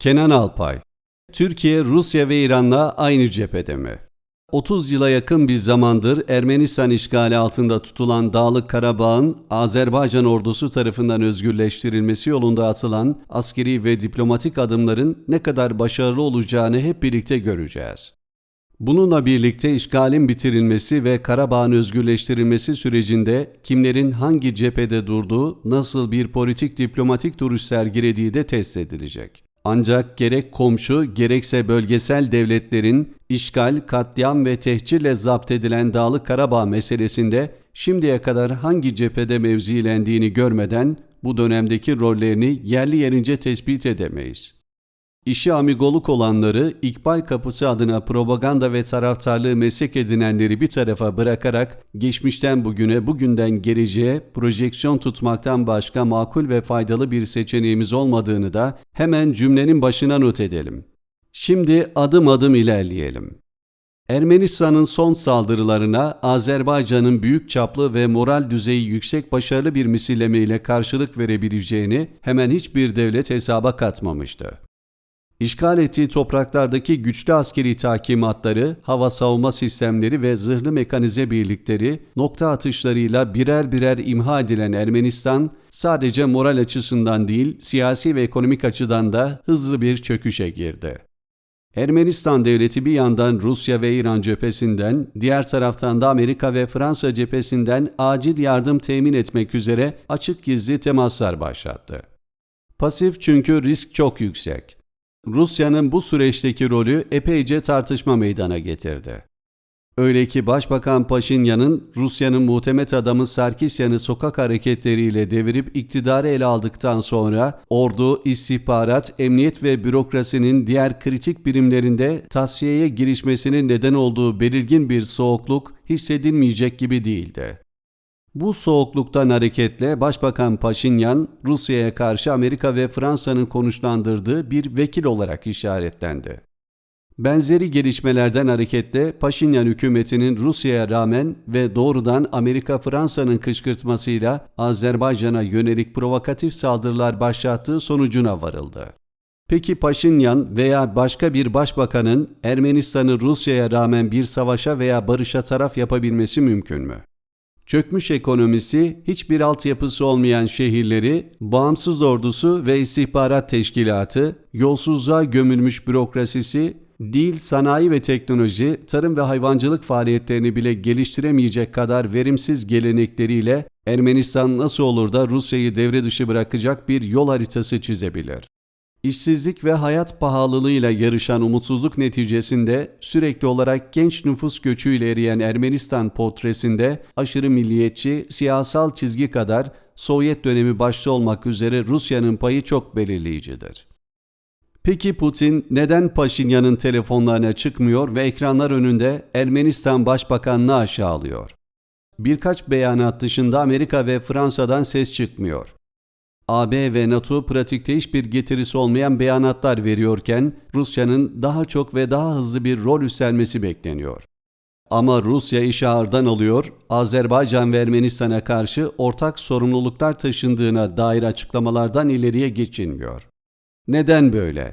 Kenan Alpay Türkiye, Rusya ve İran'la aynı cephede mi? 30 yıla yakın bir zamandır Ermenistan işgali altında tutulan Dağlık Karabağ'ın Azerbaycan ordusu tarafından özgürleştirilmesi yolunda atılan askeri ve diplomatik adımların ne kadar başarılı olacağını hep birlikte göreceğiz. Bununla birlikte işgalin bitirilmesi ve Karabağ'ın özgürleştirilmesi sürecinde kimlerin hangi cephede durduğu, nasıl bir politik diplomatik duruş sergilediği de test edilecek. Ancak gerek komşu gerekse bölgesel devletlerin işgal, katliam ve tehcirle zapt edilen Dağlık Karabağ meselesinde şimdiye kadar hangi cephede mevzilendiğini görmeden bu dönemdeki rollerini yerli yerince tespit edemeyiz. İşi amigoluk olanları, İkbal Kapısı adına propaganda ve taraftarlığı meslek edinenleri bir tarafa bırakarak geçmişten bugüne, bugünden geleceğe projeksiyon tutmaktan başka makul ve faydalı bir seçeneğimiz olmadığını da hemen cümlenin başına not edelim. Şimdi adım adım ilerleyelim. Ermenistan'ın son saldırılarına Azerbaycan'ın büyük çaplı ve moral düzeyi yüksek başarılı bir misilleme ile karşılık verebileceğini hemen hiçbir devlet hesaba katmamıştı. İşgal ettiği topraklardaki güçlü askeri takimatları, hava savunma sistemleri ve zırhlı mekanize birlikleri nokta atışlarıyla birer birer imha edilen Ermenistan, sadece moral açısından değil, siyasi ve ekonomik açıdan da hızlı bir çöküşe girdi. Ermenistan devleti bir yandan Rusya ve İran cephesinden, diğer taraftan da Amerika ve Fransa cephesinden acil yardım temin etmek üzere açık gizli temaslar başlattı. Pasif çünkü risk çok yüksek. Rusya'nın bu süreçteki rolü epeyce tartışma meydana getirdi. Öyle ki Başbakan Paşinyan'ın Rusya'nın muhtemet adamı Sarkisyan'ı sokak hareketleriyle devirip iktidarı ele aldıktan sonra ordu, istihbarat, emniyet ve bürokrasinin diğer kritik birimlerinde tasfiyeye girişmesinin neden olduğu belirgin bir soğukluk hissedilmeyecek gibi değildi. Bu soğukluktan hareketle Başbakan Paşinyan, Rusya'ya karşı Amerika ve Fransa'nın konuşlandırdığı bir vekil olarak işaretlendi. Benzeri gelişmelerden hareketle Paşinyan hükümetinin Rusya'ya rağmen ve doğrudan Amerika-Fransa'nın kışkırtmasıyla Azerbaycan'a yönelik provokatif saldırılar başlattığı sonucuna varıldı. Peki Paşinyan veya başka bir başbakanın Ermenistan'ı Rusya'ya rağmen bir savaşa veya barışa taraf yapabilmesi mümkün mü? Çökmüş ekonomisi, hiçbir altyapısı olmayan şehirleri, bağımsız ordusu ve istihbarat teşkilatı, yolsuzluğa gömülmüş bürokrasisi, dil, sanayi ve teknoloji, tarım ve hayvancılık faaliyetlerini bile geliştiremeyecek kadar verimsiz gelenekleriyle Ermenistan nasıl olur da Rusya'yı devre dışı bırakacak bir yol haritası çizebilir? İşsizlik ve hayat pahalılığıyla yarışan umutsuzluk neticesinde sürekli olarak genç nüfus göçüyle eriyen Ermenistan portresinde aşırı milliyetçi, siyasal çizgi kadar Sovyet dönemi başta olmak üzere Rusya'nın payı çok belirleyicidir. Peki Putin neden Paşinyan'ın telefonlarına çıkmıyor ve ekranlar önünde Ermenistan Başbakanını aşağılıyor? Birkaç beyanat dışında Amerika ve Fransa'dan ses çıkmıyor. AB ve NATO pratikte hiçbir getirisi olmayan beyanatlar veriyorken Rusya'nın daha çok ve daha hızlı bir rol üstlenmesi bekleniyor. Ama Rusya işi ağırdan alıyor, Azerbaycan ve Ermenistan'a karşı ortak sorumluluklar taşındığına dair açıklamalardan ileriye geçilmiyor. Neden böyle?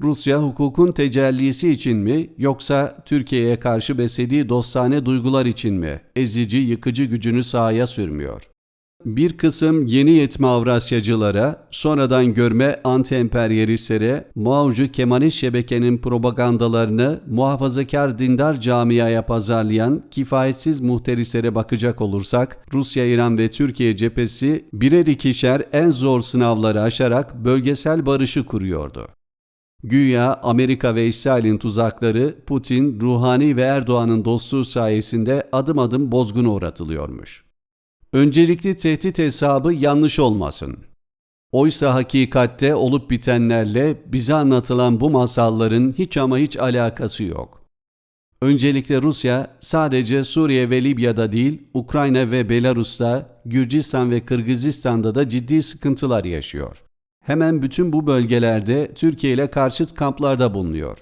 Rusya hukukun tecellisi için mi yoksa Türkiye'ye karşı beslediği dostane duygular için mi ezici yıkıcı gücünü sahaya sürmüyor? Bir kısım yeni yetme Avrasyacılara, sonradan görme anti-emperyalistlere, Mao'cu Kemalist şebekenin propagandalarını muhafazakar dindar camiaya pazarlayan kifayetsiz muhterislere bakacak olursak, Rusya, İran ve Türkiye cephesi birer ikişer en zor sınavları aşarak bölgesel barışı kuruyordu. Güya Amerika ve İsrail'in tuzakları Putin, Ruhani ve Erdoğan'ın dostluğu sayesinde adım adım bozguna uğratılıyormuş. Öncelikli tehdit hesabı yanlış olmasın. Oysa hakikatte olup bitenlerle bize anlatılan bu masalların hiç ama hiç alakası yok. Öncelikle Rusya sadece Suriye ve Libya'da değil, Ukrayna ve Belarus'ta, Gürcistan ve Kırgızistan'da da ciddi sıkıntılar yaşıyor. Hemen bütün bu bölgelerde Türkiye ile karşıt kamplarda bulunuyor.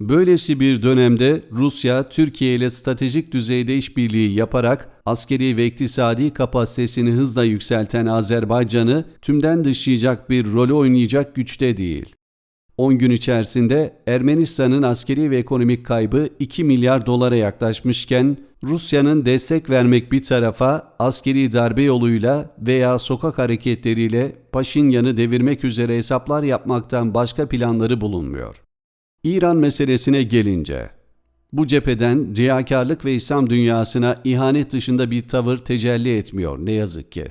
Böylesi bir dönemde Rusya, Türkiye ile stratejik düzeyde işbirliği yaparak askeri ve iktisadi kapasitesini hızla yükselten Azerbaycan'ı tümden dışlayacak bir rolü oynayacak güçte değil. 10 gün içerisinde Ermenistan'ın askeri ve ekonomik kaybı 2 milyar dolara yaklaşmışken Rusya'nın destek vermek bir tarafa askeri darbe yoluyla veya sokak hareketleriyle Paşinyan'ı devirmek üzere hesaplar yapmaktan başka planları bulunmuyor. İran meselesine gelince, bu cepheden riyakarlık ve İslam dünyasına ihanet dışında bir tavır tecelli etmiyor ne yazık ki.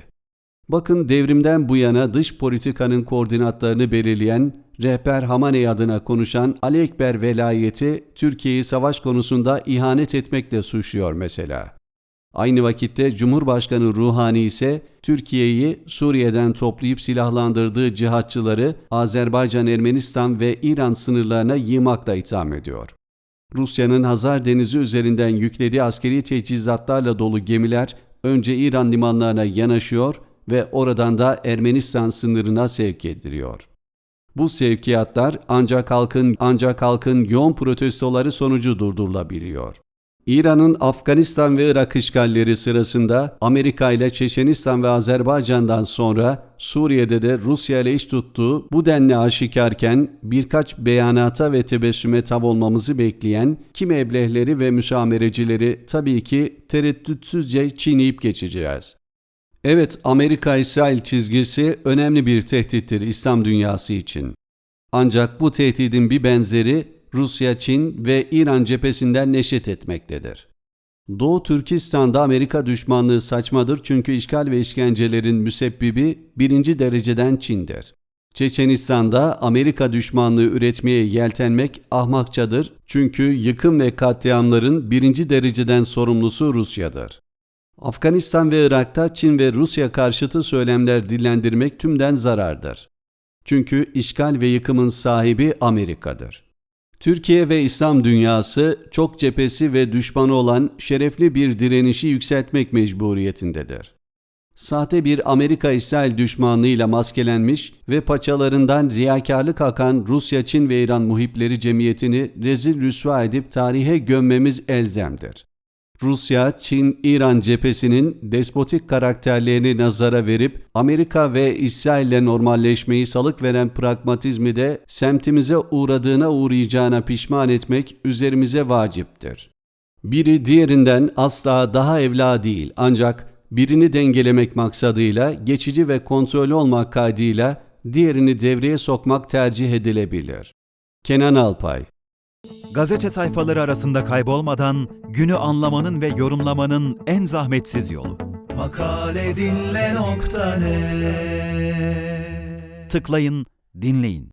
Bakın devrimden bu yana dış politikanın koordinatlarını belirleyen rehber Hamaney adına konuşan Ali Ekber velayeti Türkiye'yi savaş konusunda ihanet etmekle suçluyor mesela. Aynı vakitte Cumhurbaşkanı Ruhani ise Türkiye'yi Suriye'den toplayıp silahlandırdığı cihatçıları Azerbaycan, Ermenistan ve İran sınırlarına yığmakla itham ediyor. Rusya'nın Hazar Denizi üzerinden yüklediği askeri teçhizatlarla dolu gemiler önce İran limanlarına yanaşıyor ve oradan da Ermenistan sınırına sevk ediliyor. Bu sevkiyatlar ancak halkın ancak halkın yoğun protestoları sonucu durdurulabiliyor. İran'ın Afganistan ve Irak işgalleri sırasında Amerika ile Çeçenistan ve Azerbaycan'dan sonra Suriye'de de Rusya ile iş tuttuğu bu denli aşikarken birkaç beyanata ve tebessüme tav olmamızı bekleyen kim eblehleri ve müşamerecileri tabii ki tereddütsüzce çiğneyip geçeceğiz. Evet, Amerika-İsrail çizgisi önemli bir tehdittir İslam dünyası için. Ancak bu tehdidin bir benzeri Rusya, Çin ve İran cephesinden neşet etmektedir. Doğu Türkistan'da Amerika düşmanlığı saçmadır çünkü işgal ve işkencelerin müsebbibi birinci dereceden Çin'dir. Çeçenistan'da Amerika düşmanlığı üretmeye yeltenmek ahmakçadır çünkü yıkım ve katliamların birinci dereceden sorumlusu Rusya'dır. Afganistan ve Irak'ta Çin ve Rusya karşıtı söylemler dillendirmek tümden zarardır. Çünkü işgal ve yıkımın sahibi Amerika'dır. Türkiye ve İslam dünyası çok cephesi ve düşmanı olan şerefli bir direnişi yükseltmek mecburiyetindedir. Sahte bir Amerika-İsrail düşmanlığıyla maskelenmiş ve paçalarından riyakarlık akan Rusya, Çin ve İran muhipleri cemiyetini rezil rüsva edip tarihe gömmemiz elzemdir. Rusya, Çin, İran cephesinin despotik karakterlerini nazara verip Amerika ve İsrail'le normalleşmeyi salık veren pragmatizmi de semtimize uğradığına uğrayacağına pişman etmek üzerimize vaciptir. Biri diğerinden asla daha evla değil ancak birini dengelemek maksadıyla geçici ve kontrollü olmak kaydıyla diğerini devreye sokmak tercih edilebilir. Kenan Alpay Gazete sayfaları arasında kaybolmadan günü anlamanın ve yorumlamanın en zahmetsiz yolu. Makale dinle nokta net. Tıklayın, dinleyin.